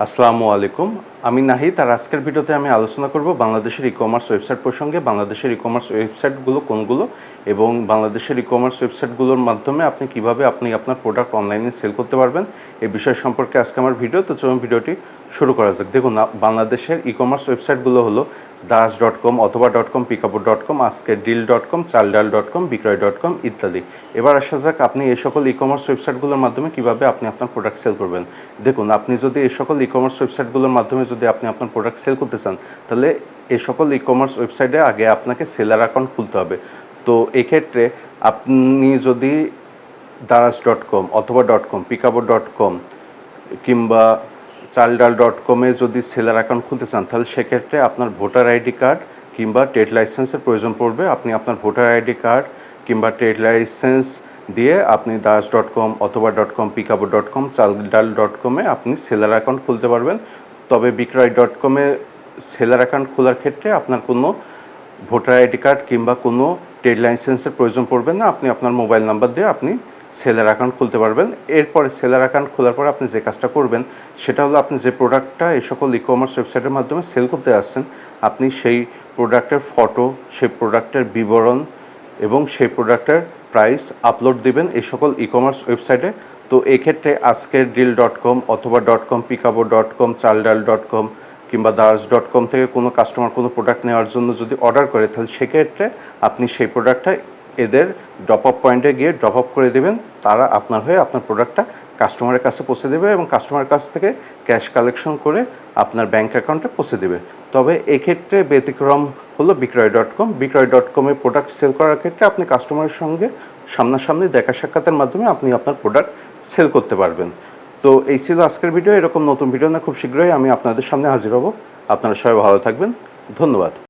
আসসালামু আলাইকুম। আমি নাহিদ, আর আজকের ভিডিওতে আমি আলোচনা করব বাংলাদেশের ই কমার্স ওয়েবসাইট প্রসঙ্গে, বাংলাদেশের ই কমার্স ওয়েবসাইটগুলো কোনগুলো এবং বাংলাদেশের ই কমার্স ওয়েবসাইটগুলোর মাধ্যমে আপনি কীভাবে আপনি আপনার প্রোডাক্ট অনলাইনে সেল করতে পারবেন এই বিষয় সম্পর্কে আজকে আমার ভিডিও। তো চলুন ভিডিওটি শুরু করা যাক। দেখুন বাংলাদেশের ই কমার্স ওয়েবসাইটগুলো হলো দাস ডট কম অথবা ডট কম পিকাপুর ডট কম আজকে deal dot com, Chaldal dot com, Bikroy dot com ইত্যাদি। এবার আসা যাক আপনি এই সকল ই কমার্স ওয়েবসাইটগুলোর মাধ্যমে কীভাবে আপনি আপনার প্রোডাক্ট সেল করবেন। দেখুন, আপনি যদি এই সকল ই কমার্স ওয়েবসাইটগুলোর মাধ্যমে যদি আপনি আপনার প্রোডাক্ট সেল করতে চান, তাহলে এই সকল ই কমার্স ওয়েবসাইটে আগে আপনাকে সেলার অ্যাকাউন্ট খুলতে হবে। তো এক্ষেত্রে আপনি যদি দারাজ ডট কম অথবা ডট কম পিকাবো ডট কম কিংবা চালডাল ডট কমে যদি সেলার অ্যাকাউন্ট খুলতে চান, তাহলে সেক্ষেত্রে আপনার ভোটার আইডি কার্ড কিংবা ট্রেড লাইসেন্সের প্রয়োজন পড়বে। আপনি আপনার ভোটার আইডি কার্ড কিংবা ট্রেড লাইসেন্স দিয়ে আপনি দাস ডট কম অথবা dot com Pickaboo dot com Chaldal dot কমে আপনি সেলার অ্যাকাউন্ট খুলতে পারবেন। তবে বিক্রয় ডট কমে সেলার অ্যাকাউন্ট খোলার ক্ষেত্রে আপনার কোনো ভোটার আইডি কার্ড কিংবা কোনো ট্রেড লাইসেন্সের প্রয়োজন পড়বে না। আপনি আপনার মোবাইল নাম্বার দিয়ে আপনি সেলার অ্যাকাউন্ট খুলতে পারবেন। এরপরে সেলার অ্যাকাউন্ট খোলার পর আপনি যে কাজটা করবেন, সেটা হলো আপনি যে প্রোডাক্টটা এই সকল ই কমার্স ওয়েবসাইটের মাধ্যমে সেল করতে আসছেন আপনি সেই প্রোডাক্টের ফটো সেই প্রোডাক্টের বিবরণ এবং সেই প্রোডাক্টের প্রাইস আপলোড দিবেন। এই সকল ই কমার্স ওয়েবসাইটে তো এক্ষেত্রে আজকের ডিল ডট কম অথবা dot com Pickaboo dot com Chaldal dot com কিংবা দাস ডট কম থেকে কোনো কাস্টমার কোনো প্রোডাক্ট নেওয়ার জন্য যদি অর্ডার করে, তাহলে সেক্ষেত্রে আপনি সেই প্রোডাক্টটা এদের ড্রপ আপ পয়েন্টে গিয়ে ড্রপ আপ করে দেবেন। তারা আপনার হয়ে আপনার প্রোডাক্টটা কাস্টমারের কাছে পৌঁছে দেবে এবং কাস্টমারের কাছ থেকে ক্যাশ কালেকশন করে আপনার ব্যাংক অ্যাকাউন্টে পৌঁছে দেবে। তবে এক্ষেত্রে ব্যতিক্রম হলো বিক্রয় ডট কম বিক্রয় ডট কমে প্রোডাক্ট সেল করার ক্ষেত্রে আপনি কাস্টমারের সঙ্গে সামনাসামনি দেখা সাক্ষাতের মাধ্যমে আপনি আপনার প্রোডাক্ট সেল করতে পারবেন। তো এই ছিল আজকের ভিডিও এরকম নতুন ভিডিও না খুব শীঘ্রই আমি আপনাদের সামনে হাজির হব। আপনারা সবাই ভালো থাকবেন। ধন্যবাদ।